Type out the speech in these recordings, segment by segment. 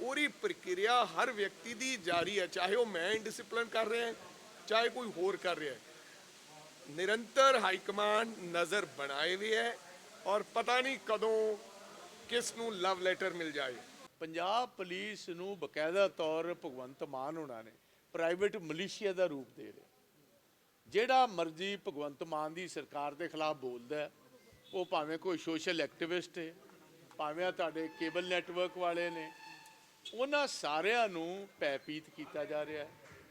ਉਹਦੀ ਪ੍ਰਕਿਰਿਆ ਹਰ ਵਿਅਕਤੀ ਦੀ ਜਾਰੀ ਹੈ ਚਾਹੇ ਉਹ ਮੈਂ ਇਨਡਿਸਪਲਿਨ ਕਰ ਰਿਹਾ ਹੈ ਚਾਹੇ ਕੋਈ ਹੋਰ ਕਰ ਰਿਹਾ ਹੈ। ਨਿਰੰਤਰ ਹਾਈ ਕਮਾਂਡ ਨਜ਼ਰ ਬਣਾਏ ਹੋਏ ਹੈ ਔਰ ਪਤਾ ਨਹੀਂ ਕਦੋਂ ਕਿਸ ਨੂੰ ਲਵ ਲੈਟਰ ਮਿਲ ਜਾਏ। ਪੰਜਾਬ ਪੁਲਿਸ ਨੂੰ ਬਕਾਇਦਾ ਤੌਰ ਭਗਵੰਤ ਮਾਨ ਹੋਣਾ ਨੇ ਪ੍ਰਾਈਵੇਟ ਮਲੀਸ਼ੀਆ ਦਾ ਰੂਪ ਦੇ ਰਿਹਾ। ਜਿਹੜਾ ਮਰਜ਼ੀ ਭਗਵੰਤ ਮਾਨ ਦੀ ਸਰਕਾਰ ਦੇ ਖਿਲਾਫ ਬੋਲਦਾ ਹੈ, ਉਹ ਭਾਵੇਂ ਕੋਈ ਸੋਸ਼ਲ ਐਕਟਿਵਿਸਟ ਹੈ ਭਾਵੇਂ ਤੁਹਾਡੇ ਕੇਬਲ ਨੈਟਵਰਕ ਵਾਲੇ ਨੇ ਉਹਨਾਂ ਸਾਰਿਆਂ ਨੂੰ ਭੈਪੀਤ ਕੀਤਾ ਜਾ ਰਿਹਾ ਹੈ।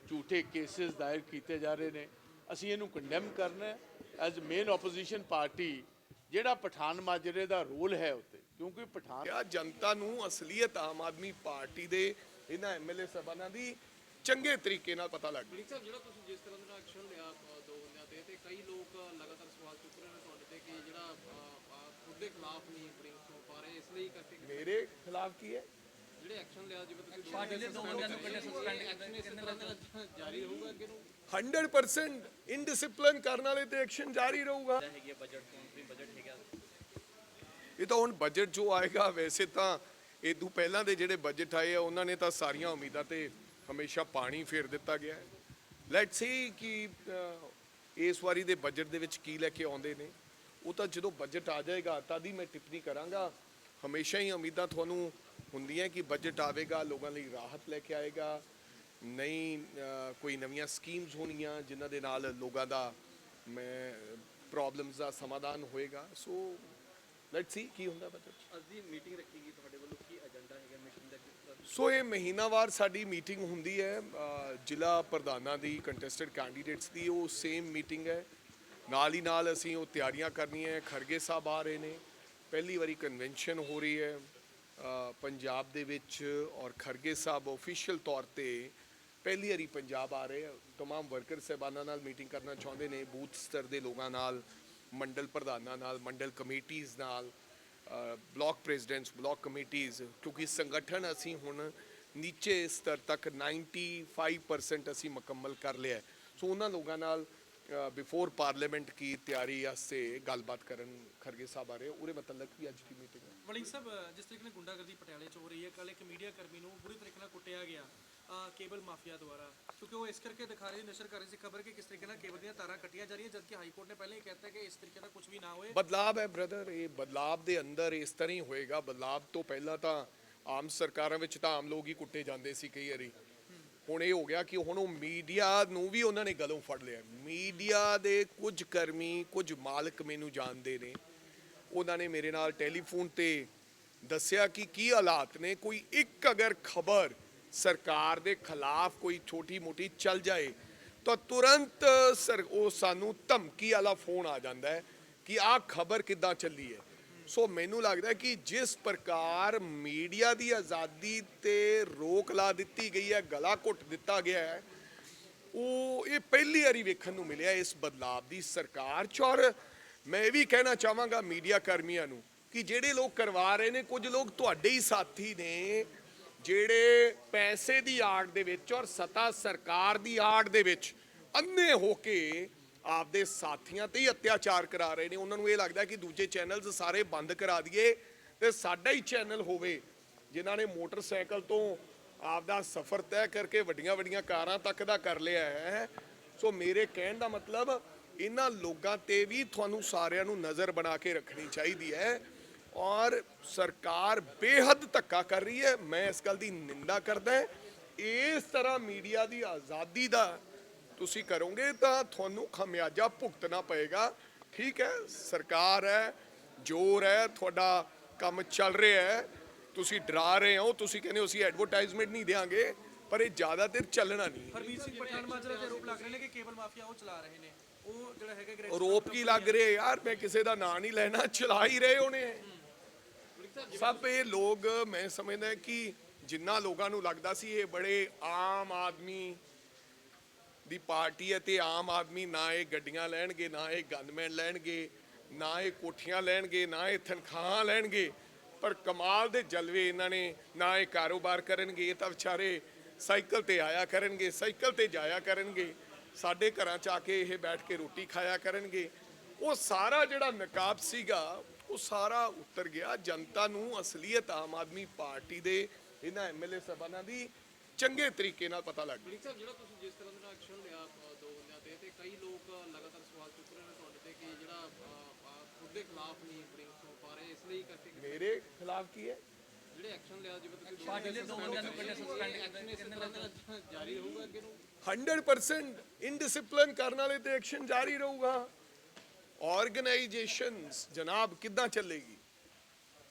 ਝੂਠੇ ਕੇਸਿਸ ਦਾਇਰ ਕੀਤੇ ਜਾ ਰਹੇ ਨੇ। ਅਸੀਂ ਇਹਨੂੰ ਕੰਡੈਮ ਕਰਨਾ ਹੈ। ਐਜ਼ ਮੇਨ ਆਪੋਜੀਸ਼ਨ ਪਾਰਟੀ ਜਿਹੜਾ ਪਠਾਨ ਮਾਜਰੇ ਦਾ ਰੋਲ ਹੈ ਉੱਤੇ ਕਿਉਂਕਿ ਪਠਾਨ ਆ ਜਨਤਾ ਨੂੰ ਅਸਲੀਅਤ ਆਮ ਆਦਮੀ ਪਾਰਟੀ ਦੇ ਇਹਨਾਂ ਐਮਐਲਏ ਸਭਾਨਾਂ ਦੀ ਚੰਗੇ ਤਰੀਕੇ ਨਾਲ ਪਤਾ ਲੱਗ ਸਾਹਿਬ ਜਿਹੜਾ ਤੁਸੀਂ ਜਿਸ ਤਰ੍ਹਾਂ ਦਾ ਐਕਸ਼ਨ ਲਿਆ ਦੋ ਬੰਦਿਆਂ ਤੇ ਤੇ ਕਈ ਲੋਕ ਲਗਾਤਾਰ ਸਵਾਲ ਚੁੱਕ ਰਹੇ ਨੇ ਤੁਹਾਡੇ ਤੇ ਕਿ ਜਿਹੜਾ ਖੁਦ ਦੇ ਖਿਲਾਫ ਨਹੀਂ ਬ੍ਰਿੰਗ ਤੋਂ ਪਾ ਰਹੇ ਇਸ ਲਈ ਕਰਕੇ ਕਿ ਮੇਰੇ ਖਿਲਾਫ ਕੀ ਹੈ? ਜਿਹੜੇ ਐਕਸ਼ਨ ਲਿਆ ਜਿਵੇਂ ਤੁਸੀਂ ਪਾਰਟੀ ਦੇ ਦੋ ਬੰਦਿਆਂ ਨੂੰ ਕੱਢੇ ਸਸਪੈਂਡ ਐਕਸ਼ਨ ਇਸੇ ਤਰ੍ਹਾਂ ਦਾ ਜਾਰੀ ਰਹੂਗਾ ਅੱਗੇ ਨੂੰ? 100% ਇਨਡਿਸਪਲਿਨ ਕਰਨ ਵਾਲੇ ਤੇ ਐਕਸ਼ਨ ਜਾਰੀ ਰਹੂਗਾ। ਹੈਗੀ ਹੈ ਬਜਟ ਤੋਂ ਵੀ ਬਜਟ ਹੈਗਾ। ਇਹ ਤਾਂ ਹੁਣ ਬਜਟ ਜੋ ਆਏਗਾ ਵੈਸੇ ਤਾਂ ਇਹ ਤੋਂ ਪਹਿਲਾਂ ਦੇ ਜਿਹੜੇ ਬਜਟ ਆਏ ਆ ਉਹਨਾਂ ਨੇ ਤਾਂ ਸਾਰੀਆਂ ਉਮੀਦਾਂ ਤੇ ਹਮੇਸ਼ਾ ਪਾਣੀ ਫੇਰ ਦਿੱਤਾ ਗਿਆ ਹੈ। ਲੈਟਸ ਸੀ ਕਿ ਇਸ ਵਾਰੀ ਦੇ ਬਜਟ ਦੇ ਵਿੱਚ ਕੀ ਲੈ ਕੇ ਆਉਂਦੇ ਨੇ। ਉਹ ਤਾਂ ਜਦੋਂ ਬਜਟ ਆ ਜਾਏਗਾ ਤਦ ਹੀ ਮੈਂ ਟਿੱਪਣੀ ਕਰਾਂਗਾ। ਹਮੇਸ਼ਾ ਹੀ ਉਮੀਦਾਂ ਤੁਹਾਨੂੰ ਹੁੰਦੀਆਂ ਕਿ ਬਜਟ ਆਵੇਗਾ ਲੋਕਾਂ ਲਈ ਰਾਹਤ ਲੈ ਕੇ ਆਏਗਾ ਨਈ ਅਹ, ਕੋਈ ਨਵੀਆਂ ਸਕੀਮਸ ਹੋਣਗੀਆਂ ਜਿਨ੍ਹਾਂ ਦੇ ਨਾਲ ਲੋਕਾਂ ਦਾ ਮੈਂ ਪ੍ਰੋਬਲਮਸ ਦਾ ਸਮਾਧਾਨ ਹੋਏਗਾ। ਸੋ ਲੈਟਸ ਸੀ ਕੀ ਹੁੰਦਾ ਬਜਟ ਅੱਜ ਦੀ ਮੀਟਿੰਗ ਰੱਖੀ ਗਈ ਤੁਹਾਡੇ ਵੱਲੋਂ ਕੀ ਏਜੰਡਾ ਹੈਗਾ ਮੀਟਿੰਗ ਦਾ? ਸੋ ਇਹ ਮਹੀਨਾਵਾਰ ਸਾਡੀ ਮੀਟਿੰਗ ਹੁੰਦੀ ਹੈ ਜ਼ਿਲ੍ਹਾ ਪ੍ਰਧਾਨਾਂ ਦੀ ਕੰਟੈਸਟਡ ਕੈਂਡੀਡੇਟਸ ਦੀ ਉਹ ਸੇਮ ਮੀਟਿੰਗ ਹੈ। ਨਾਲ ਹੀ ਨਾਲ ਅਸੀਂ ਉਹ ਤਿਆਰੀਆਂ ਕਰਨੀਆਂ ਹੈ ਖਰਗੇ ਸਾਹਿਬ ਆ ਰਹੇ ਨੇ। ਪਹਿਲੀ ਵਾਰੀ ਕਨਵੈਨਸ਼ਨ ਹੋ ਰਹੀ ਹੈ। ਪੰਜਾਬ ਦੇ ਵਿੱਚ ਔਰ ਖਰਗੇ ਸਾਹਿਬ ਆਫੀਸ਼ੀਅਲ ਤੌਰ ਤੇ ਪਹਿਲੀ ਵਾਰੀ ਪੰਜਾਬ ਆ ਰਹੇ ਆ तमाम ਵਰਕਰ ਸਹਿਬਾਨਾਂ ਨਾਲ ਮੀਟਿੰਗ ਕਰਨਾ ਚਾਹੁੰਦੇ ਨੇ ਬੂਥ ਸਤਰ ਦੇ ਲੋਕਾਂ ਨਾਲ ਮੰਡਲ ਪ੍ਰਧਾਨਾਂ ਨਾਲ ਮੰਡਲ ਕਮੇਟੀਆਂ ਨਾਲ ਬਲਾਕ ਪ੍ਰੈਜ਼ੀਡੈਂਟਸ ਬਲਾਕ ਕਮੇਟੀਆਂ ਕਿਉਂਕਿ ਸੰਗਠਨ ਅਸੀਂ ਹੁਣ ਨੀਚੇ ਸਤਰ ਤੱਕ 95% ਅਸੀਂ ਮੁਕੰਮਲ ਕਰ ਲਿਆ ਹੈ। ਸੋ ਉਹਨਾਂ ਲੋਕਾਂ ਨਾਲ ਬਿਫੋਰ ਪਾਰਲੀਮੈਂਟ ਕੀ ਤਿਆਰੀ ਵਾਸਤੇ ਗੱਲਬਾਤ ਕਰਨ ਖਰਗੇ ਸਾਹਿਬ ਆ ਰਹੇ ਉਹਦੇ ਮਤਲਬ ਵੀ ਅੱਜ ਦੀ ਮੀਟਿੰਗ ਹੈ ਸਾਹਿਬ ਜਿਸ ਤਰੀਕੇ ਨਾਲ ਗੁੰਡਾਗਰਦੀ ਪਟਿਆਲੇ 'ਚ ਹੋ ਰਹੀ ਹੈ ਕੱਲ ਇੱਕ ਮੀਡੀਆ ਕਰਮੀ ਨੂੰ ਬੁਰੀ ਤਰੀਕੇ ਨਾਲ ਕੁੱਟਿਆ ਗਿਆ ਕੇਬਲ ਮਾਫੀਆ ਦੁਆਰਾ। ਕਿਉਂਕਿ ਉਹ ਇਸ ਕਰਕੇ ਦਿਖਾ ਰਹੀ, ਨਸ਼ਰ ਕਰ ਰਹੀ ਸੀ ਖਬਰ ਕਿ ਕਿਸ ਤਰੀਕੇ ਨਾਲ ਕੇਬਲ ਦੀਆਂ ਤਾਰਾਂ ਕੱਟੀਆਂ ਜਾ ਰਹੀਆਂ, ਜਦਕਿ ਹਾਈ ਕੋਰਟ ਨੇ ਪਹਿਲਾਂ ਹੀ ਕਹਿਤਾ ਕਿ ਇਸ ਤਰੀਕੇ ਦਾ ਕੁਝ ਵੀ ਨਾ ਹੋਏ। ਬਦਲਾਵ ਹੈ ਬ੍ਰਦਰ ਇਹ ਬਦਲਾਵ ਦੇ ਅੰਦਰ ਇਸ ਤਰ੍ਹਾਂ ਹੀ ਹੋਏਗਾ। ਬਦਲਾਵ ਤੋਂ ਪਹਿਲਾਂ ਤਾਂ ਆਮ ਸਰਕਾਰਾਂ ਵਿੱਚ ਤਾਂ ਆਮ ਲੋਕ ਹੀ ਕੁੱਟੇ ਜਾਂਦੇ ਸੀ ਕਈ ਵਾਰੀ। ਹੁਣ ਇਹ ਹੋ ਗਿਆ ਕਿ ਹੁਣ ਉਹ ਮੀਡੀਆ ਨੂੰ ਵੀ ਉਹਨਾਂ ਨੇ ਗਲੋਂ ਫੜ ਲਿਆ। ਮੀਡੀਆ ਦੇ ਕੁਝ ਕਰਮੀ, ਕੁਝ ਮਾਲਕ ਮੈਨੂੰ ਜਾਣਦੇ ਨੇ। ਉਹਨਾਂ ਨੇ ਮੇਰੇ ਨਾਲ ਟੈਲੀਫੋਨ ਤੇ ਦੱਸਿਆ ਕਿ ਕੀ ਹਾਲਾਤ ਨੇ, ਕੋਈ ਇੱਕ ਅਗਰ ਖਬਰ ਸਰਕਾਰ ਦੇ ਖਿਲਾਫ ਕੋਈ ਛੋਟੀ ਮੋਟੀ ਚੱਲ ਜਾਏ, ਤਾਂ ਤੁਰੰਤ ਸਰ ਉਹ ਸਾਨੂੰ ਧਮਕੀ ਵਾਲਾ ਫੋਨ ਆ ਜਾਂਦਾ ਹੈ ਕਿ ਆਹ ਖਬਰ ਕਿੱਦਾਂ ਚੱਲੀ ਹੈ। ਸੋ ਮੈਨੂੰ ਲੱਗਦਾ ਕਿ ਜਿਸ ਪ੍ਰਕਾਰ ਮੀਡੀਆ ਦੀ ਆਜ਼ਾਦੀ ਤੇ ਰੋਕ ਲਾ ਦਿੱਤੀ ਗਈ ਹੈ, ਗਲਾ ਘੁੱਟ ਦਿੱਤਾ ਗਿਆ ਹੈ, ਉਹ ਇਹ ਪਹਿਲੀ ਵਾਰੀ ਵੇਖਣ ਨੂੰ ਮਿਲਿਆ ਇਸ ਬਦਲਾਵ ਦੀ ਸਰਕਾਰ। ਚ ਔਰ ਮੈਂ ਇਹ ਵੀ ਕਹਿਣਾ ਚਾਹਾਂਗਾ ਮੀਡੀਆ ਕਰਮੀਆਂ ਨੂੰ ਕਿ ਜਿਹੜੇ ਲੋਕ ਕਰਵਾ ਰਹੇ ਨੇ, ਕੁਝ ਲੋਕ ਤੁਹਾਡੇ ਹੀ ਸਾਥੀ ਨੇ, ਜਿਹੜੇ ਪੈਸੇ ਦੀ ਆੜ ਦੇ ਵਿੱਚ ਔਰ ਸਤਾ ਸਰਕਾਰ ਦੀ ਆੜ ਦੇ ਵਿੱਚ ਅੰਨੇ ਹੋ ਕੇ ਆਪਦੇ ਸਾਥੀਆਂ ਤੇ ਹੀ ਅਤਿਆਚਾਰ ਕਰਾ ਰਹੇ ਨੇ। ਉਹਨਾਂ ਨੂੰ ਇਹ ਲੱਗਦਾ ਕਿ ਦੂਜੇ ਚੈਨਲਸ ਸਾਰੇ ਬੰਦ ਕਰਾ ਦਈਏ ਤੇ ਸਾਡਾ ਹੀ ਚੈਨਲ ਹੋਵੇ, ਜਿਨ੍ਹਾਂ ਨੇ ਮੋਟਰਸਾਈਕਲ ਤੋਂ ਆਪਦਾ ਸਫ਼ਰ ਤੈਅ ਕਰਕੇ ਵੱਡੀਆਂ ਵੱਡੀਆਂ ਕਾਰਾਂ ਤੱਕ ਦਾ ਕਰ ਲਿਆ ਹੈ। ਸੋ ਮੇਰੇ ਕਹਿਣ ਦਾ ਮਤਲਬ ਇਹਨਾਂ ਲੋਕਾਂ ਤੇ ਵੀ ਤੁਹਾਨੂੰ ਸਾਰਿਆਂ ਨੂੰ ਨਜ਼ਰ ਬਣਾ ਕੇ ਰੱਖਣੀ ਚਾਹੀਦੀ ਹੈ ਔਰ ਸਰਕਾਰ ਬੇਹੱਦ ਧੱਕਾ ਕਰ ਰਹੀ ਹੈ। ਮੈਂ ਇਸ ਗੱਲ ਦੀ ਨਿੰਦਾ ਕਰਦਾ ਇਸ ਤਰ੍ਹਾਂ ਮੀਡੀਆ ਦੀ ਆਜ਼ਾਦੀ ਦਾ ਤੁਸੀਂ ਕਰੋਗੇ ਤਾਂ ਤੁਹਾਨੂੰ ਖਮਿਆਜਾ ਭੁਗਤਣਾ ਪਏਗਾ। ਠੀਕ ਹੈ, ਸਰਕਾਰ ਹੈ, ਜ਼ੋਰ ਹੈ, ਤੁਹਾਡਾ ਕੰਮ ਚੱਲ ਰਿਹਾ ਹੈ। ਤੁਸੀਂ ਡਰਾ ਰਹੇ ਹੋ, ਤੁਸੀਂ ਕਹਿੰਦੇ ਹੋ ਅਸੀਂ ਐਡਵਰਟਾਈਜ਼ਮੈਂਟ ਨਹੀਂ ਦੇਾਂਗੇ ਪਰ ਇਹ ਜ਼ਿਆਦਾ ਦੇਰ ਚੱਲਣਾ ਨਹੀਂ। ਹਰਮੀਤ ਸਿੰਘ ਪਠਾਨ ਮਾਜਰਾ ਤੇ ਆਰੋਪ ਲੱਗ ਰਹੇ ਨੇ ਕਿ ਕੇਬਲ ਮਾਫੀਆ ਉਹ ਚਲਾ ਰਹੇ ਨੇ। ਉਹ ਜਿਹੜਾ ਹੈਗਾ ਆਰੋਪ ਕੀ ਲੱਗ ਰਿਹਾ? ਯਾਰ, ਮੈਂ ਕਿਸੇ ਦਾ ਨਾਂ ਨਹੀਂ ਲੈਣਾ, ਚਲਾ ਹੀ ਰਹੇ ਹੋਣੇ। ਸਭ ਇਹ ਲੋਕ, ਮੈਂ ਸਮਝਦਾ ਕਿ ਜਿੰਨਾ ਲੋਕਾਂ ਨੂੰ ਲੱਗਦਾ ਸੀ, ਇਹ ਬੜੇ ਆਮ ਆਦਮੀ ਦੀ ਪਾਰਟੀ ਹੈ ਤੇ ਆਮ ਆਦਮੀ ਨਾ ਇਹ ਗੱਡੀਆਂ ਲੈਣਗੇ, ਨਾ ਇਹ ਗਨਮੈਨ ਲੈਣਗੇ, ਨਾ ਇਹ ਕੋਠੀਆਂ ਲੈਣਗੇ, ਨਾ ਇਹ ਤਨਖਾਹਾਂ ਲੈਣਗੇ। ਪਰ ਕਮਾਲ ਦੇ ਜਲਵੇ ਇਹਨਾਂ ਨੇ, ਨਾ ਇਹ ਕਾਰੋਬਾਰ ਕਰਨਗੇ, ਇਹ ਤਾਂ ਵਿਚਾਰੇ ਸਾਈਕਲ ਤੇ ਆਇਆ ਕਰਨਗੇ, ਸਾਈਕਲ ਤੇ ਜਾਇਆ ਕਰਨਗੇ। ਸਾਡੇ ਘਰਾਂ ਚ ਆ ਕੇ ਇਹ ਬੈਠ ਕੇ ਰੋਟੀ ਖਾਇਆ ਕਰਨਗੇ। ਉਹ ਸਾਰਾ ਜਿਹੜਾ ਨਕਾਬ ਸੀਗਾ ਉਹ ਸਾਰਾ ਉਤਰ ਗਿਆ। ਜਨਤਾ ਨੂੰ ਅਸਲੀਅਤ ਆਮ ਆਦਮੀ ਪਾਰਟੀ ਦੇ ਇਹਨਾਂ ਐਮਐਲਏ ਸਾਹਿਬਾਨਾਂ ਦੀ ਚੰਗੇ ਤਰੀਕੇ ਨਾਲ ਪਤਾ ਲੱਗ ਵੜਿੰਗ ਸਾਹਿਬ ਜਿਹੜਾ ਤੁਸੀਂ ਜਿਸ ਤਰ੍ਹਾਂ ਦਾ ਐਕਸ਼ਨ ਲਿਆ ਅ, ਦੋ ਬੰਦਿਆਂ ਤੇ ਤੇ ਕਈ ਲੋਕ ਲਗਾਤਾਰ ਸਵਾਲ ਚੁੱਕ ਰਹੇ ਨੇ ਤੁਹਾਡੇ ਤੇ ਕਿ ਜਿਹੜਾ ਅ, ਅ, ਖੁਦ ਦੇ ਖਿਲਾਫ ਨਹੀਂ ਵੜਿੰਗ ਤੋਂ ਪਾ ਰਹੇ ਇਸ ਲਈ ਕਰਕੇ ਮੇਰੇ ਖਿਲਾਫ ਕੀ ਹੈ? ਜਿਹੜੇ ਐਕਸ਼ਨ ਲਿਆ ਜਿਵੇਂ ਤੁਸੀਂ ਪਾਰਟੀ ਦੇ ਦੋ ਬੰਦਿਆਂ ਨੂੰ ਕੱਢਿਆ ਸਸਪੈਂਡ ਦਾ ਜਾਰੀ ਰਹੂਗਾ ਅੱਗੇ ਨੂੰ? 100% ਇਨਡਿਸਪਲਿਨ ਕਰਨ ਵਾਲੇ ਤੇ ਐਕਸ਼ਨ ਜਾਰੀ ਰਹੂਗਾ। ਆਰਗੇਨਾਈਜੇਸ਼ਨਸ ਜਨਾਬ ਕਿੱਦਾਂ ਚੱਲੇਗੀ?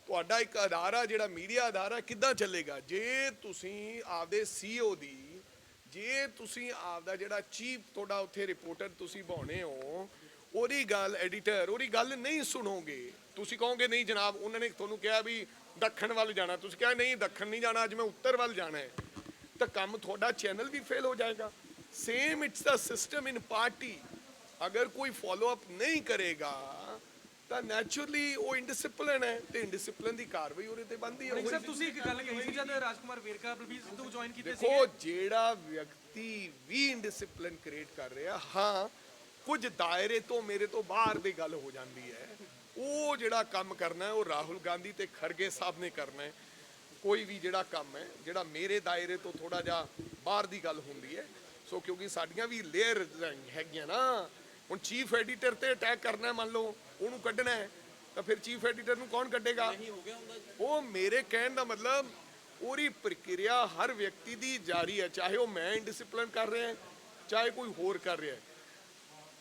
ਤੁਹਾਡਾ ਇੱਕ ਅਦਾਰਾ ਜਿਹੜਾ ਮੀਡੀਆ ਅਦਾਰਾ ਕਿੱਦਾਂ ਚੱਲੇਗਾ? ਜੇ ਤੁਸੀਂ ਆਪਦੇ ਸੀਓ ਦੀ ਜੇ ਤੁਸੀਂ ਆਪਦਾ ਜਿਹੜਾ ਚੀਫ ਤੁਹਾਡਾ ਉੱਥੇ ਰਿਪੋਰਟਰ ਤੁਸੀਂ ਬਾਉਣੇ ਹੋ ਉਹਦੀ ਗੱਲ ਐਡੀਟਰ ਉਹਦੀ ਗੱਲ ਨਹੀਂ ਸੁਣੋਗੇ। ਤੁਸੀਂ ਕਹੋਗੇ ਨਹੀਂ ਜਨਾਬ ਉਹਨਾਂ ਨੇ ਤੁਹਾਨੂੰ ਕਿਹਾ ਵੀ ਦੱਖਣ ਵੱਲ ਜਾਣਾ। ਤੁਸੀਂ ਕਿਹਾ ਨਹੀਂ ਦੱਖਣ ਨਹੀਂ ਜਾਣਾ ਅੱਜ ਮੈਂ ਉੱਤਰ ਵੱਲ ਜਾਣਾ ਹੈ। ਤਾਂ ਕੰਮ ਤੁਹਾਡਾ ਚੈਨਲ ਵੀ ਫੇਲ ਹੋ ਜਾਏਗਾ। Same it's the system in party ਅਗਰ ਕੋਈ ਫਾਲੋ ਅਪ ਨਹੀਂ ਕਰੇਗਾ ਤਾਂ ਨੈਚੁਰਲੀ ਉਹ ਇਨਡਿਸਪਲਿਨ ਹੈ ਤੇ ਇਨਡਿਸਪਲਿਨ ਦੀ ਕਾਰਵਾਈ ਉਹਦੇ ਤੇ ਬੰਦੀ ਵੜਿੰਗ ਹੈ ਸਾਹਿਬ ਤੁਸੀਂ ਇੱਕ ਗੱਲ ਕਹੀ ਸੀ ਜਦ ਰਾਜਕੁਮਾਰ ਵੇਰਕਾ ਬਲਬੀਰ ਸਿੱਧੂ ਜੁਆਇਨ ਕੀਤੇ ਸੀ ਦੇਖੋ ਜਿਹੜਾ ਵਿਅਕਤੀ ਵੀ ਇਨਡਿਸਪਲਿਨ ਕ੍ਰੀਏਟ ਕਰ ਰਿਹਾ ਹਾਂ ਕੁਝ ਦਾਇਰੇ ਤੋਂ ਮੇਰੇ ਤੋਂ ਬਾਹਰ ਦੀ ਗੱਲ ਹੋ ਜਾਂਦੀ ਹੈ। ਉਹ ਜਿਹੜਾ ਕੰਮ ਕਰਨਾ ਹੈ ਉਹ ਰਾਹੁਲ ਗਾਂਧੀ ਤੇ ਖਰਗੇ ਸਾਹਿਬ ਨੇ ਕਰਨਾ ਹੈ। ਕੋਈ ਵੀ ਜਿਹੜਾ ਕੰਮ ਹੈ ਜਿਹੜਾ ਮੇਰੇ ਦਾਇਰੇ ਤੋਂ ਥੋੜਾ ਜਿਹਾ ਬਾਹਰ ਦੀ ਗੱਲ ਹੁੰਦੀ ਹੈ ਸੋ ਕਿਉਂਕਿ ਸਾਡੀਆਂ ਵੀ ਲੇਅਰ ਹੈਗੀਆਂ ਨਾ ਹੁਣ ਚੀਫ ਐਡੀਟਰ ਤੇ ਅਟੈਕ ਕਰਨਾ ਹੈ, ਮੰਨ ਲਓ ਉਹਨੂੰ ਕੱਢਣਾ ਹੈ ਤਾਂ ਫਿਰ ਚੀਫ ਐਡੀਟਰ ਨੂੰ ਕੌਣ ਕੱਢੇਗਾ? ਉਹ ਮੇਰੇ ਕਹਿਣ ਦਾ ਮਤਲਬ ਉਹਦੀ ਪ੍ਰਕਿਰਿਆ ਹਰ ਵਿਅਕਤੀ ਦੀ ਜਾਰੀ ਹੈ ਚਾਹੇ ਉਹ ਮੈਂ ਇਨਡਿਸਪਲਿਨ ਕਰ ਰਿਹਾ ਹੈ ਚਾਹੇ ਕੋਈ ਹੋਰ ਕਰ ਰਿਹਾ ਹੈ।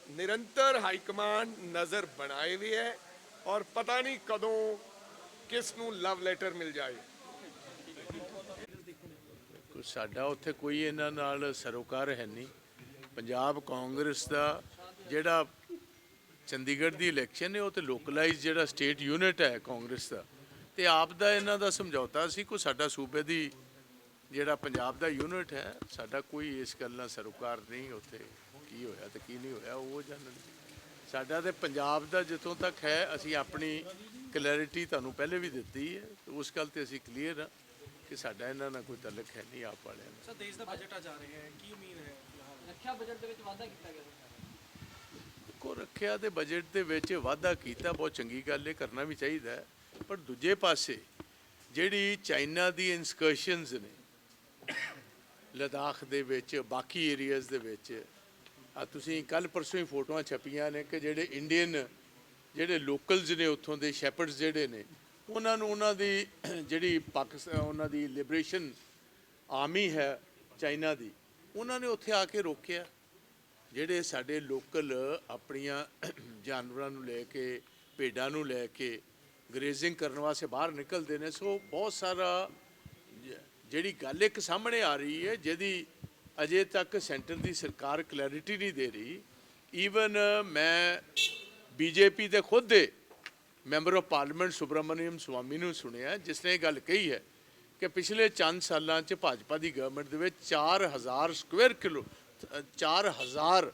ਨਿਰੰਤਰ ਹਾਈ ਕਮਾਂਡ ਨਜ਼ਰ ਬਣਾਏ ਵੀ ਹੈ ਔਰ ਪਤਾ ਨਹੀਂ ਕਦੋਂ ਕਿਸ ਨੂੰ ਲਵ ਲੈਟਰ ਮਿਲ ਜਾਏ। ਸਾਡਾ ਉੱਥੇ ਕੋਈ ਇਹਨਾਂ ਨਾਲ ਸਰੋਕਾਰ ਹੈ ਨਹੀਂ। ਪੰਜਾਬ ਕਾਂਗਰਸ ਦਾ ਜਿਹੜਾ ਚੰਡੀਗੜ੍ਹ ਦੀ ਇਲੈਕਸ਼ਨ ਹੈ, ਉਹ ਤੇ ਲੋਕਲਾਈਜ਼ ਜਿਹੜਾ ਸਟੇਟ ਯੂਨਿਟ ਹੈ ਕਾਂਗਰਸ ਦਾ। ਤੇ ਆਪ ਦਾ ਇਹਨਾਂ ਦਾ ਸਮਝੌਤਾ ਸੀ ਕੋਈ ਸਾਡਾ ਸੂਬੇ ਦੀ ਜਿਹੜਾ ਪੰਜਾਬ ਦਾ ਯੂਨਿਟ ਹੈ, ਸਾਡਾ ਕੋਈ ਇਸ ਗੱਲ ਨਾਲ ਸਰੋਕਾਰ ਨਹੀਂ ਉੱਥੇ ਕੀ ਹੋਇਆ ਤੇ ਕੀ ਨਹੀਂ ਹੋਇਆ ਉਹ ਜਾਣਨ ਸਾਡਾ ਤੇ ਪੰਜਾਬ ਦਾ ਜਿੱਥੋਂ ਤੱਕ ਹੈ ਅਸੀਂ ਆਪਣੀ ਕਲੈਰਿਟੀ ਤੁਹਾਨੂੰ ਪਹਿਲੇ ਵੀ ਦਿੱਤੀ ਹੈ ਤੇ ਉਸ ਗੱਲ ਤੇ ਅਸੀਂ ਕਲੀਅਰ ਹਾਂ ਕਿ ਸਾਡਾ ਇਹਨਾਂ ਨਾਲ ਕੋਈ ਤਾਲੁਕ ਹੈ ਨਹੀਂ ਆਪ ਵਾਲਿਆਂ ਨਾਲ। ਸਰ ਦੇਸ਼ ਦਾ ਬਜਟ ਆ ਜਾ ਰਿਹਾ ਹੈ ਕੀ ਉਮੀਦ ਹੈ ਰੱਖਿਆ ਬਜਟ ਦੇ ਵਿੱਚ ਵਾਅਦਾ ਕੀਤਾ ਗਿਆ ਕੋ ਰੱਖਿਆ ਦੇ ਬਜਟ ਦੇ ਵਿੱਚ ਵਾਧਾ ਕੀਤਾ ਬਹੁਤ ਚੰਗੀ ਗੱਲ ਹੈ ਕਰਨਾ ਵੀ ਚਾਹੀਦਾ ਪਰ ਦੂਜੇ ਪਾਸੇ ਜਿਹੜੀ ਚਾਈਨਾ ਦੀ ਇਨਸਕਰਸ਼ਨਸ ਨੇ ਲਦਾਖ ਦੇ ਵਿੱਚ ਬਾਕੀ ਏਰੀਆਜ਼ ਦੇ ਵਿੱਚ ਆ ਤੁਸੀਂ ਕੱਲ ਪਰਸੋਂ ਹੀ ਫੋਟੋਆਂ ਛਪੀਆਂ ਨੇ ਕਿ ਜਿਹੜੇ ਇੰਡੀਅਨ ਜਿਹੜੇ ਲੋਕਲਸ ਨੇ ਉੱਥੋਂ ਦੇ ਸ਼ੈਪਰਡਸ ਜਿਹੜੇ ਨੇ, ਉਹਨਾਂ ਨੂੰ ਉਹਨਾਂ ਦੀ ਜਿਹੜੀ ਪਾਕਿਸਤਾਨ ਉਹਨਾਂ ਦੀ ਲਿਬਰੇਸ਼ਨ ਆਰਮੀ ਹੈ ਚਾਈਨਾ ਦੀ, ਉਹਨਾਂ ਨੇ ਉੱਥੇ ਆ ਕੇ ਰੋਕਿਆ। ਜਿਹੜੇ ਸਾਡੇ ਲੋਕਲ ਆਪਣੀਆਂ ਜਾਨਵਰਾਂ ਨੂੰ ਲੈ ਕੇ, ਭੇਡਾਂ ਨੂੰ ਲੈ ਕੇ ਗਰੇਜ਼ਿੰਗ ਕਰਨ ਵਾਸਤੇ ਬਾਹਰ ਨਿਕਲਦੇ ਨੇ, ਸੋ ਬਹੁਤ ਸਾਰਾ ਜਿਹੜੀ ਗੱਲ ਇੱਕ ਸਾਹਮਣੇ ਆ ਰਹੀ ਹੈ, ਜਿਹਦੀ ਅਜੇ ਤੱਕ ਸੈਂਟਰ ਦੀ ਸਰਕਾਰ ਕਲੈਰਿਟੀ ਨਹੀਂ ਦੇ ਰਹੀ। ਈਵਨ ਮੈਂ ਬੀਜੇਪੀ ਦੇ ਖੁਦ ਦੇ member of parliament Subramanian Swamy ਨੂੰ ਸੁਣਿਆ ਜਿਸ ਨੇ ਇਹ ਗੱਲ ਕਹੀ ਹੈ ਕਿ ਪਿਛਲੇ ਚੰਦ ਸਾਲਾਂ 'ਚ ਭਾਜਪਾ ਦੀ ਗਵਰਨਮੈਂਟ ਦੇ ਵਿੱਚ 4000 square kilo uh, 4000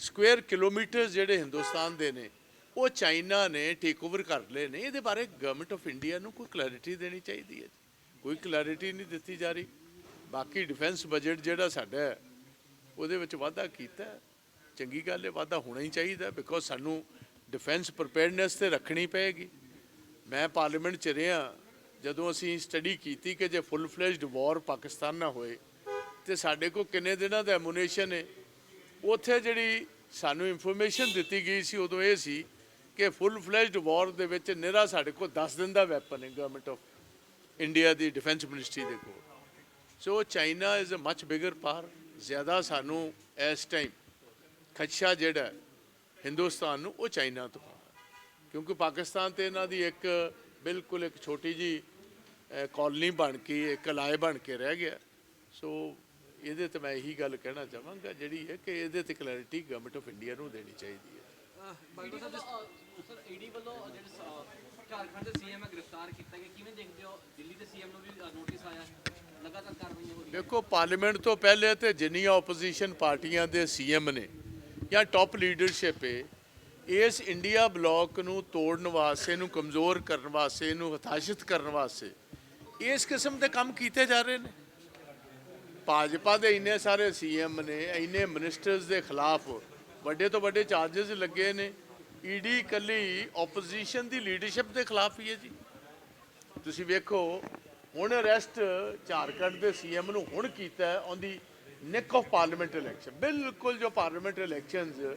square kilometre ਜਿਹੜੇ ਹਿੰਦੁਸਤਾਨ ਦੇ ਨੇ ਉਹ ਚਾਈਨਾ ਨੇ ਟੇਕ ਓਵਰ ਕਰ ਲਏ ਨੇ। ਇਹਦੇ ਬਾਰੇ ਗਵਰਨਮੈਂਟ ਆਫ ਇੰਡੀਆ ਨੂੰ ਕੋਈ ਕਲੈਰਿਟੀ ਦੇਣੀ ਚਾਹੀਦੀ ਹੈ ਕੋਈ ਕਲੈਰਿਟੀ ਨਹੀਂ ਦਿੱਤੀ ਜਾ ਰਹੀ। ਬਾਕੀ ਡਿਫੈਂਸ ਬਜਟ ਜਿਹੜਾ ਸਾਡਾ ਉਹਦੇ ਵਿੱਚ ਵਾਧਾ ਕੀਤਾ ਚੰਗੀ ਗੱਲ ਹੈ, ਵਾਧਾ ਹੋਣਾ ਹੀ ਚਾਹੀਦਾ ਬਿਕੋਜ਼ ਸਾਨੂੰ ਡਿਫੈਂਸ ਪ੍ਰੀਪੇਅਰਡਨੈਸ ਤੇ ਰੱਖਣੀ ਪਏਗੀ। ਮੈਂ ਪਾਰਲੀਮੈਂਟ ਚ ਰਿਹਾ, ਜਦੋਂ ਅਸੀਂ ਸਟੱਡੀ ਕੀਤੀ ਕਿ ਜੇ ਫੁੱਲ ਫਲੈਜਡ ਵਾਰ ਪਾਕਿਸਤਾਨ ਨਾਲ ਹੋਏ, ਤੇ ਸਾਡੇ ਕੋਲ ਕਿੰਨੇ ਦਿਨਾਂ ਦਾ ਐਮੂਨੇਸ਼ਨ ਹੈ, ਉੱਥੇ ਜਿਹੜੀ ਸਾਨੂੰ ਇਨਫੋਰਮੇਸ਼ਨ ਦਿੱਤੀ ਗਈ ਸੀ, ਉਦੋਂ ਇਹ ਸੀ ਕਿ ਫੁੱਲ ਫਲੈਜਡ ਵਾਰ ਦੇ ਵਿੱਚ ਨਿਹਰਾ ਸਾਡੇ ਕੋਲ 10 ਦਿਨ ਦਾ ਵੈਪਨ ਹੈ ਗਵਰਨਮੈਂਟ ਆਫ ਇੰਡੀਆ ਦੀ ਡਿਫੈਂਸ ਮਿਨਿਸਟਰੀ ਦੇ ਕੋਲ। So China is a much bigger ਪਾਰ ਜ਼ਿਆਦਾ ਸਾਨੂੰ ਇਸ ਟਾਈਮ ਖਦਸ਼ਾ ਜਿਹੜਾ ਹਿੰਦੁਸਤਾਨ ਨੂੰ ਉਹ ਚਾਈਨਾ ਤੋਂ ਹੈ। ਕਿਉਂਕਿ ਪਾਕਿਸਤਾਨ ਤੇ ਇਹਨਾਂ ਦੀ ਇੱਕ ਬਿਲਕੁਲ ਇੱਕ ਛੋਟੀ ਜੀ ਕਾਲਨੀ ਬਣ ਕੇ ਇੱਕ ਲਾਏ ਬਣ ਕੇ ਰਹਿ ਗਿਆ ਸੋ ਇਹਦੇ ਤੇ ਮੈਂ ਇਹੀ ਗੱਲ ਕਹਿਣਾ ਚਾਹਾਂਗਾ ਜਿਹੜੀ ਹੈ ਕਿ ਇਹਦੇ ਤੇ ਕਲੈਰਿਟੀ ਗਵਰਨਮੈਂਟ ਆਫ ਇੰਡੀਆ ਨੂੰ ਦੇਣੀ ਚਾਹੀਦੀ ਹੈ ਸਰ ਈਡੀ ਵੱਲੋਂ ਜਿਹੜੇ ਝਾਰਖੰਡ ਦੇ ਸੀਐਮ ਗ੍ਰਿਫਤਾਰ ਕੀਤਾ ਗਿਆ, ਕਿਵੇਂ ਦੇਖਦੇ ਹੋ? ਦਿੱਲੀ ਦੇ ਸੀਐਮ ਨੂੰ ਵੀ uh, ਨੋਟਿਸ ਆਇਆ ਹੈ? ਲਗਾਤਾਰ ਕਾਰਵਾਈਆਂ ਹੋ ਰਹੀਆਂ ਦੇਖੋ, ਪਾਰਲੀਮੈਂਟ ਤੋਂ ਪਹਿਲੇ ਤੇ ਜਿੰਨੀਆਂ ਆਪੋਜੀਸ਼ਨ ਪਾਰਟੀਆਂ ਦੇ ਸੀਐਮ ਨੇ ਜਾਂ ਟੌਪ ਲੀਡਰਸ਼ਿਪ ਹੈ ਇਸ ਇੰਡੀਆ ਬਲੌਕ ਨੂੰ ਤੋੜਨ ਵਾਸਤੇ ਨੂੰ ਕਮਜ਼ੋਰ ਕਰਨ ਵਾਸਤੇ ਨੂੰ ਹਤਾਸ਼ਿਤ ਕਰਨ ਵਾਸਤੇ, ਇਸ ਕਿਸਮ ਦੇ ਕੰਮ ਕੀਤੇ ਜਾ ਰਹੇ ਨੇ। ਭਾਜਪਾ ਦੇ ਇੰਨੇ ਸਾਰੇ ਸੀਐਮ ਨੇ, ਇੰਨੇ ਮਿਨਿਸਟਰਸ ਦੇ ਖਿਲਾਫ ਵੱਡੇ ਤੋਂ ਵੱਡੇ ਚਾਰजेस ਲੱਗੇ ਨੇ। ਈਡੀ ਕੱਲੀ ਆਪੋਜੀਸ਼ਨ ਦੀ ਲੀਡਰਸ਼ਿਪ ਦੇ ਖਿਲਾਫ ਹੀ ਹੈ ਜੀ। ਤੁਸੀਂ ਵੇਖੋ ਹੁਣ ਅਰੈਸਟ ਝਾਰਖੰਡ ਦੇ ਸੀਐਮ ਨੂੰ ਹੁਣ ਕੀਤਾ ਔਨ ਦੀ ਨਿਕ ਆਫ ਪਾਰਲੀਮੈਂਟ ਇਲੈਕਸ਼ਨ ਬਿਲਕੁਲ ਜੋ ਪਾਰਲੀਮੈਂਟ ਇਲੈਕਸ਼ਨਸ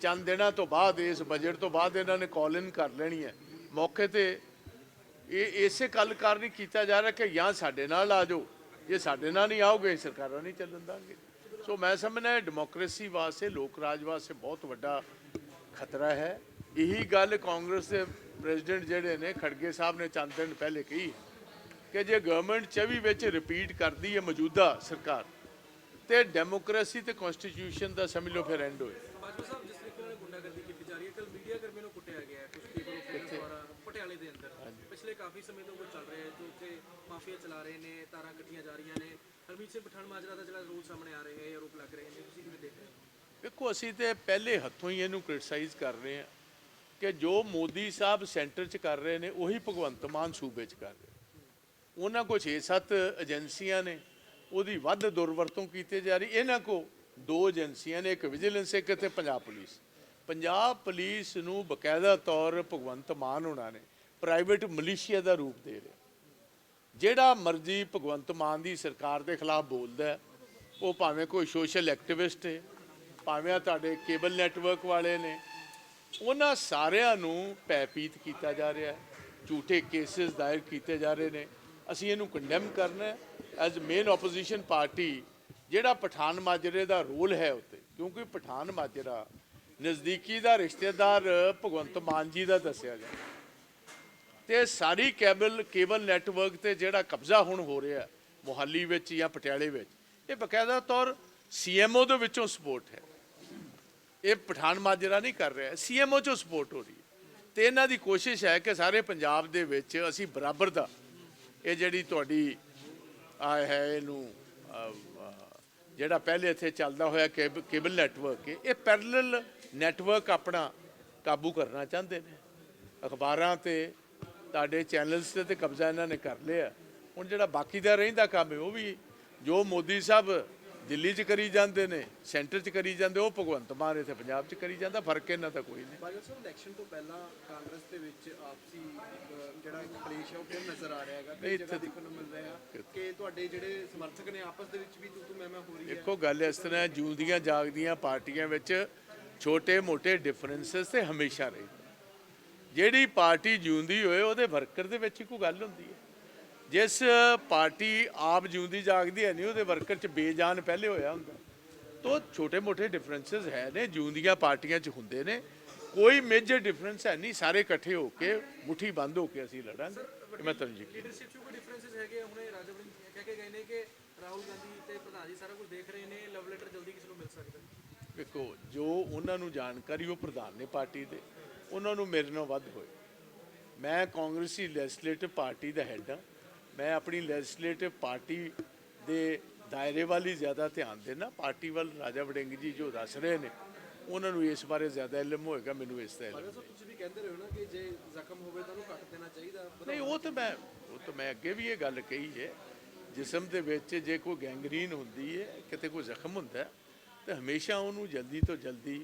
ਚੰਦ ਦਿਨਾਂ ਤੋਂ ਬਾਅਦ, ਇਸ ਬਜਟ ਤੋਂ ਬਾਅਦ ਇਹਨਾਂ ਨੇ ਕਾਲ ਇਨ ਕਰ ਲੈਣੀ ਹੈ। ਮੌਕੇ ਤੇ ਇਹ ਇਸੇ ਗੱਲ ਕਾਰਨ ਕੀਤਾ ਜਾ ਰਿਹਾ ਕਿ ਜਾਂ ਸਾਡੇ ਨਾਲ ਆ ਜਾਓ, ਜੇ ਸਾਡੇ ਨਾਲ ਨਹੀਂ ਆਓਗੇ ਸਰਕਾਰਾਂ ਨਹੀਂ ਚੱਲਣ ਦਾਂਗੇ। ਸੋ ਮੈਂ ਸਮਝਦਾ ਇਹ ਡੈਮੋਕ੍ਰੇਸੀ ਵਾਸਤੇ, ਲੋਕ ਰਾਜ ਵਾਸਤੇ ਬਹੁਤ ਵੱਡਾ ਖਤਰਾ ਹੈ। ਇਹੀ ਗੱਲ ਕਾਂਗਰਸ ਦੇ ਪ੍ਰੈਜ਼ੀਡੈਂਟ ਜਿਹੜੇ ਨੇ, ਖੜਗੇ ਸਾਹਿਬ ਨੇ ਚੰਦ ਦਿਨ ਪਹਿਲੇ ਕਹੀ ਕਿ ਜੇ ਗਵਰਨਮੈਂਟ 24 ਵਿੱਚ ਰਿਪੀਟ ਕਰਦੀ ਹੈ ਮੌਜੂਦਾ ਸਰਕਾਰ ਤੇ ਡੈਮੋਕ੍ਰੇਸੀ ਤੇ ਕਨਸਟੀਟਿਊਸ਼ਨ ਦਾ ਸਮਝ ਲਓ ਫਿਰ ਐਂਡ ਹੋਏ। ਬਾਜਵਾ ਸਾਹਿਬ ਜਿਸ ਤਰੀਕੇ ਨਾਲ ਗੁੰਡਾਗਰਦੀ ਕੀਤੀ ਜਾ ਰਹੀ ਹੈ ਕੱਲ ਮੀਡੀਆ ਕਰਮੀ ਨੂੰ ਕੁੱਟਿਆ ਗਿਆ ਹੈ ਕੁਝ ਕੇਬਲ ਆਪਰੇਟਰ ਦੁਆਰਾ ਪਟਿਆਲੇ ਦੇ ਅੰਦਰ। ਪਿਛਲੇ ਕਾਫੀ ਸਮੇਂ ਤੋਂ ਕੁਝ ਚੱਲ ਰਿਹਾ ਹੈ ਜੋ ਉੱਥੇ ਮਾਫੀਆ ਚਲਾ ਰਹੇ ਨੇ ਤਾਰਾਂ ਕੱਟੀਆਂ ਜਾ ਰਹੀਆਂ ਨੇ। ਹਰਮੀਤ ਸਿੰਘ ਪਠਾਨ ਮਾਜਰਾ ਦਾ ਜਿਹੜਾ ਰੋਲ ਸਾਹਮਣੇ ਆ ਰਹੇ ਹੈ ਆਰੋਪ ਲੱਗ ਰਹੇ ਨੇ ਤੁਸੀਂ ਕਿਵੇਂ ਦੇਖ ਰਹੇ ਹੋ? ਦੇਖੋ ਅਸੀਂ ਤੇ ਪਹਿਲੇ ਹੱਥੋਂ ਹੀ ਇਹਨੂੰ ਕ੍ਰਿਟਿਸਾਈਜ਼ ਕਰ ਰਹੇ ਹਾਂ ਕਿ ਜੋ ਮੋਦੀ ਸਾਹਿਬ ਸੈਂਟਰ 'ਚ ਕਰ ਰਹੇ ਨੇ ਉਹੀ ਭਗਵੰਤ ਮਾਨ ਸੂਬੇ 'ਚ ਕਰ ਰਹੇ ਉਹਨਾਂ ਕੋਲ 6-7 ਏਜੰਸੀਆਂ ਨੇ, ਉਹਦੀ ਵੱਧ ਦੁਰਵਰਤੋਂ ਕੀਤੀ ਜਾ ਰਹੀ। ਇਹਨਾਂ ਕੋ ਦੋ ਏਜੰਸੀਆਂ ਨੇ, ਇੱਕ ਵਿਜੀਲੈਂਸ, ਇੱਕ ਤੇ ਪੰਜਾਬ ਪੁਲਿਸ। ਪੰਜਾਬ ਪੁਲਿਸ ਨੂੰ ਬਕਾਇਦਾ ਤੌਰ ਭਗਵੰਤ ਮਾਨ ਉਹਨਾਂ ਨੇ, ਪ੍ਰਾਈਵੇਟ ਮਲੀਸ਼ੀਆ ਦਾ ਰੂਪ ਦੇ ਰਿਹਾ। ਜਿਹੜਾ ਮਰਜ਼ੀ ਭਗਵੰਤ ਮਾਨ ਦੀ ਸਰਕਾਰ ਦੇ ਖਿਲਾਫ ਬੋਲਦਾ ਉਹ ਭਾਵੇਂ ਕੋਈ ਸੋਸ਼ਲ ਐਕਟਿਵਿਸਟ ਹੈ, ਭਾਵੇਂ ਆ ਤੁਹਾਡੇ ਕੇਬਲ ਨੈਟਵਰਕ ਵਾਲੇ ਨੇ, ਉਹਨਾਂ ਸਾਰਿਆਂ ਨੂੰ ਭੈਪੀਤ ਕੀਤਾ ਜਾ ਰਿਹਾ ਹੈ। ਝੂਠੇ ਕੇਸਿਸ ਦਾਇਰ ਕੀਤੇ ਜਾ ਰਹੇ ਨੇ। ਅਸੀਂ ਇਹਨੂੰ ਕੰਡੈਮ ਕਰਨਾ ਐਜ਼ ਮੇਨ ਆਪੋਜੀਸ਼ਨ ਪਾਰਟੀ ਜਿਹੜਾ ਪਠਾਨ ਮਾਜਰੇ ਦਾ ਰੋਲ ਹੈ ਉੱਤੇ। ਕਿਉਂਕਿ ਪਠਾਨ ਮਾਜਰਾ ਨਜ਼ਦੀਕੀ ਦਾ ਰਿਸ਼ਤੇਦਾਰ ਭਗਵੰਤ ਮਾਨ ਜੀ ਦਾ ਦੱਸਿਆ ਗਿਆ। ਤੇ ਸਾਰੀ ਕੇਬਲ ਕੇਬਲ ਨੈਟਵਰਕ ਤੇ ਜਿਹੜਾ ਕਬਜ਼ਾ ਹੁਣ ਹੋ ਰਿਹਾ ਹੈ, ਵਿੱਚ ਜਾਂ ਪਟਿਆਲੇ ਵਿੱਚ ਇਹ ਬਕਾਇਦਾ ਤੌਰ ਸੀਐਮਓ ਦੇ ਵਿੱਚੋਂ ਸਪੋਰਟ ਹੈ। ਇਹ ਪਠਾਨ ਮਾਜਰਾ ਨਹੀਂ ਕਰ ਰਿਹਾ ਸੀਐਮਓ ਚੋਂ ਸਪੋਰਟ ਹੋ ਰਹੀ ਹੈ। ਤੇ ਇਹਨਾਂ ਦੀ ਕੋਸ਼ਿਸ਼ ਹੈ ਕਿ ਸਾਰੇ ਪੰਜਾਬ ਦੇ ਵਿੱਚ ਅਸੀਂ ਬਰਾਬਰ ਦਾ ਇਹ ਜਿਹੜੀ ਤੁਹਾਡੀ ਆ ਹੈ, ਇਹਨੂੰ ਜਿਹੜਾ ਪਹਿਲੇ ਇੱਥੇ ਚੱਲਦਾ ਹੋਇਆ ਕੇਬ- ਕੇਬਲ ਨੈਟਵਰਕ ਇਹ ਪੈਰਲਲ ਨੈਟਵਰਕ ਆਪਣਾ ਕਾਬੂ ਕਰਨਾ ਚਾਹੁੰਦੇ ਨੇ। ਅਖਬਾਰਾਂ ਤੇ, ਤੁਹਾਡੇ ਚੈਨਲਸ ਤੇ ਤੇ ਕਬਜ਼ਾ ਇਹਨਾਂ ਨੇ ਕਰ ਲਿਆ। ਹੁਣ ਜਿਹੜਾ ਬਾਕੀ ਦਾ ਰਹਿੰਦਾ ਕੰਮ ਹੈ, ਉਹ ਵੀ ਜੋ ਮੋਦੀ ਸਾਹਿਬ ਦਿੱਲੀ 'ਚ ਕਰੀ ਜਾਂਦੇ ਨੇ, ਸੈਂਟਰ 'ਚ ਕਰੀ ਜਾਂਦੇ, ਉਹ ਭਗਵੰਤ ਮਾਨ ਇੱਥੇ ਪੰਜਾਬ 'ਚ ਕਰੀ ਜਾਂਦਾ, ਫ਼ਰਕ ਇਹਨਾਂ ਦਾ ਕੋਈ ਨਹੀਂ। ਬਾਜਵਾ ਸਾਹਿਬ ਇਲੈਕਸ਼ਨ ਤੋਂ ਪਹਿਲਾਂ ਕਾਂਗਰਸ ਦੇ ਵਿੱਚ ਆਪਸੀ ਜਿਹੜਾ ਇੱਕ ਕਲੇਸ਼ ਹੈ ਉਹ ਫਿਰ ਨਜ਼ਰ ਆ ਰਿਹਾ ਹੈਗਾ ਨਹੀਂ, ਕਈ ਇੱਥੇ ਜਗ੍ਹਾ ਦੇਖਣ ਨੂੰ ਮਿਲ ਰਿਹਾ ਕਿ ਤੁਹਾਡੇ ਜਿਹੜੇ ਸਮਰਥਕ ਨੇ ਆਪਸ ਦੇ ਵਿੱਚ ਵੀ ਤੂੰ ਤੂੰ ਮੈਂ ਮੈਂ ਹੋ ਰਹੀ ਹੈ ਦੇਖੋ ਗੱਲ ਇਸ ਤਰ੍ਹਾਂ ਹੈ, ਜੂਲਦੀਆਂ ਜਾਗਦੀਆਂ ਪਾਰਟੀਆਂ ਵਿੱਚ ਛੋਟੇ-ਮੋਟੇ ਡਿਫਰੈਂਸਸ ਤੇ ਹਮੇਸ਼ਾ ਰਹੇ। ਜਿਹੜੀ ਪਾਰਟੀ ਜਿਉਂਦੀ ਹੋਏ ਉਹਦੇ ਵਰਕਰ ਦੇ ਵਿੱਚ ਹੀ ਕੋਈ ਗੱਲ ਹੁੰਦੀ ਹੈ। ਜਿਸ ਪਾਰਟੀ ਆਪ ਜਿਉਂਦੀ ਜਾਗਦੀ ਹੈ ਨਹੀਂ ਉਹਦੇ ਵਰਕਰ 'ਚ ਬੇਜਾਨ ਪਹਿਲੇ ਹੋਇਆ ਹੁੰਦਾ। ਤੋ ਛੋਟੇ-ਮੋਟੇ ਡਿਫਰੈਂਸਸ ਹੈ ਨੇ ਜਿਉਂਦੀਆਂ ਪਾਰਟੀਆਂ 'ਚ ਹੁੰਦੇ ਨੇ। ਕੋਈ ਮੇਜਰ ਡਿਫਰੈਂਸ ਹੈ ਨਹੀਂ ਸਾਰੇ ਇਕੱਠੇ ਹੋ ਕੇ ਮੁਠੀ ਬੰਦ ਹੋ ਕੇ ਅਸੀਂ ਲੜਾਂਗੇ। ਇਹ ਮੈਂ ਤੁਹਾਨੂੰ ਯਕੀਨ ਲੀਡਰਸ਼ਿਪ 'ਚ ਕੋਈ ਡਿਫਰੈਂਸਸ ਹੈਗੇ ਆ? ਹੁਣੇ ਰਾਜਾ ਵੜਿੰਗ ਕਹਿ ਕੇ ਗਏ ਨੇ ਕਿ ਰਾਹੁਲ ਗਾਂਧੀ ਤੇ ਪ੍ਰਧਾਨ ਜੀ ਸਾਰਾ ਕੁਝ ਦੇਖ ਰਹੇ ਨੇ ਲਵ ਲੈਟਰ ਜਲਦੀ ਕਿਸੇ ਨੂੰ ਮਿਲ ਸਕਦਾ ਹੈ। ਵੇਖੋ ਜੋ ਉਹਨਾਂ ਨੂੰ ਜਾਣਕਾਰੀ ਉਹ ਪ੍ਰਧਾਨ ਨੇ ਪਾਰਟੀ ਦੇ। ਉਹਨਾਂ ਨੂੰ ਮੇਰੇ ਨਾਲ ਵੱਧ ਹੋਏ। ਮੈਂ ਕਾਂਗਰਸੀ ਲੈਜਿਸਲੇਟਿਵ ਪਾਰਟੀ ਦਾ ਹੈਡ ਹਾਂ। ਮੈਂ ਆਪਣੀ ਲੈਜਿਸਲੇਟਿਵ ਪਾਰਟੀ ਦੇ ਦਾਇਰੇ ਵੱਲ ਜ਼ਿਆਦਾ ਧਿਆਨ ਦੇਣਾ ਪਾਰਟੀ ਵੱਲ ਰਾਜਾ ਵੜਿੰਗ ਜੀ ਜੋ ਦੱਸ ਰਹੇ ਨੇ ਉਹਨਾਂ ਨੂੰ ਇਸ ਬਾਰੇ ਜ਼ਿਆਦਾ ਇਲਮ ਹੋਏਗਾ ਮੈਨੂੰ ਇਸ ਦਾ ਇਲਮ ਬਾਜਵਾ ਸਾਹਿਬ ਤੁਸੀਂ ਵੀ ਕਹਿੰਦੇ ਰਹੇ ਹੋ ਨਾ ਕਿ ਜੇ ਜ਼ਖਮ ਹੋਵੇ ਤਾਂ ਉਹਨੂੰ ਕੱਟ ਦੇਣਾ ਚਾਹੀਦਾ ਨਹੀਂ ਉਹ ਤਾਂ ਮੈਂ ਉਹ ਤਾਂ ਮੈਂ ਅੱਗੇ ਵੀ ਇਹ ਗੱਲ ਕਹੀ ਹੈ ਜਿਸਮ ਦੇ ਵਿੱਚ ਜੇ ਕੋਈ ਗੈਂਗਰੀਨ ਹੁੰਦੀ ਹੈ ਕਿਤੇ ਕੋਈ ਜ਼ਖਮ ਹੁੰਦਾ ਹੈ, ਤਾਂ ਹਮੇਸ਼ਾ ਉਹਨੂੰ ਜਲਦੀ ਤੋਂ ਜਲਦੀ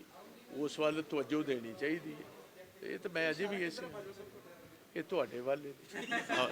ਉਸ ਵੱਲ ਤਵੱਜੋ ਦੇਣੀ ਚਾਹੀਦੀ ਹੈ ਇਹ ਤਾਂ ਮੈਂ ਅਜੇ ਵੀ ਇਸੇ ਇਹ ਤੁਹਾਡੇ ਵੱਲ। ਹਾਂ